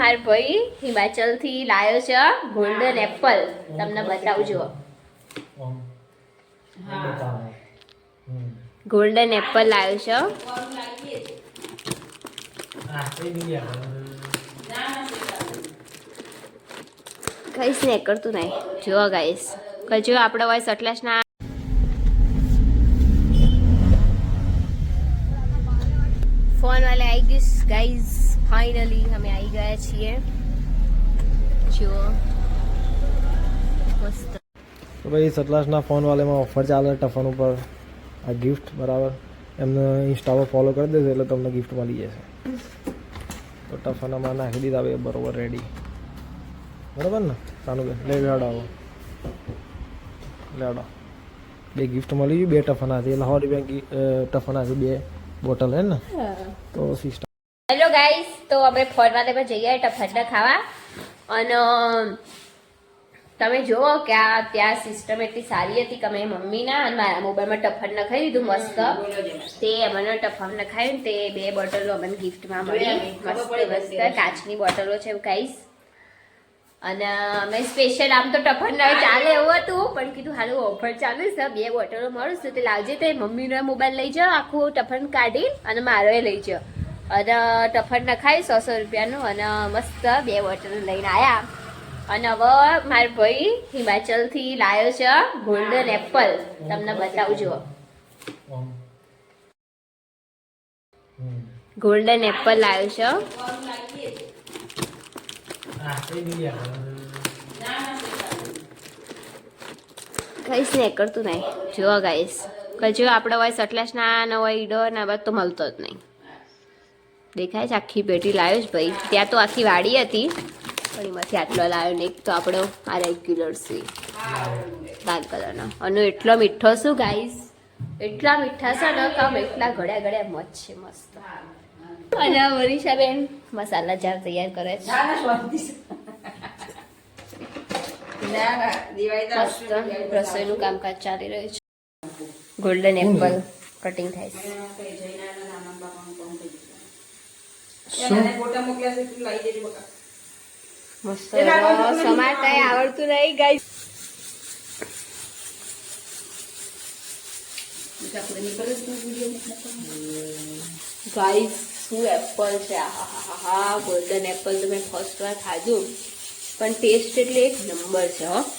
મારા ભાઈ હિમાચલથી લાવ્યો છે ગોલ્ડન એપલ તમને બતાવજો. ગોલ્ડન એપલ લાવ્યો છે. કઈશ ને કરતું નહીં? જો ગાઈસ કજો આપણે વોઇસ એટલાસના ફોન વાલે આવી ગઈશ ગાઈઝ ફાઇનલી અમે આવી ગયા છીએ. જુઓ. મસ્ત. તો ભાઈ સતલાસના ફોન વાલેમાં ઓફર ચાલે ટફન ઉપર. આ ગિફ્ટ બરાબર. એમને ઇન્સ્ટા પર ફોલો કરી દેજો, એટલે તમને ગિફ્ટ મળી જશે. તો ટફન અમારે નાખી દીધા ભાઈ, બરોબર રેડી બરાબર ને? સાનું લે લેડાવો લેડો બે ગિફ્ટ મળી ગયું, બે ટફનાથી એટલે સો રૂપિયા ટફનાથી બે. બોટલ હે ને? તો સિસ્ટમ હેલો ગાઈસ તો અમે ફરવાદેમાં જઈએ ટફાટા ખાવા. અને તમે જુઓ કે આ ત્યાં સિસ્ટમ એટલી સારી હતી કે મેં મમ્મીના અને મારા મોબાઈલમાં ટફર નખાઈ દીધું મસ્ત. તે મને ટફર નખાયું તે બે બોટલો અમને ગિફ્ટમાં મળી. મસ્ત મસ્ત કાચની બોટલો છે એવું ગાઈસ અને અમે સ્પેશિયલ આમ તો ટફન ના ચાલે એવું હતું પણ કીધું હાલું ઓફર ચાલુ છે બે બોટલો મળું છું. તે લાવજે તે મમ્મીનો મોબાઈલ લઈ જાઓ આખું ટફન કાઢી અને મારો એ લઈ જાઓ. અને ટફન નખાય સો સો રૂપિયાનું અને મસ્ત બે બોટલો લઈને આવ્યા અને હવે મારો ભાઈ હિમાચલથી લાવ્યો છે ગોલ્ડન એપલ તમને બતાવજો ગોલ્ડન એપલ લાવ્યો છે. કઈશ ને કરતું નહીં. જો કઈ કજો આપણે હોય સટલાસના ન, હોય, ઈડો, ના બાદ તો મળતો જ નહીં. દેખાય છે, આખી પેટી લાવ્યો છે ભાઈ. ત્યાં તો આખી વાડી હતી, પણ એમાંથી આટલો લાવ્યો ને એક તો આપણો આ રેગ્યુલર છે, લાલ કલરનો. અને એટલો મીઠો શું ગાઈશ એટલા મીઠા છે ને તમે એટલા ઘડ્યા ઘડ્યા મત છે, મસ્ત. અને મનીષાબેન મસાલા જાર તૈયાર કરે છે. રસોઈનું કામકાજ ચાલી રહ્યું છે. ગોલ્ડન એપલ કટિંગ થાય છે. મસ્ત આવડતું નહીં ગાઈસ ગાઈસ શું એપલ છે? હા ગોલ્ડન એપલ તો મેં ફર્સ્ટ વાર ખાધું. પણ ટેસ્ટ એટલે એક નંબર છે, હો.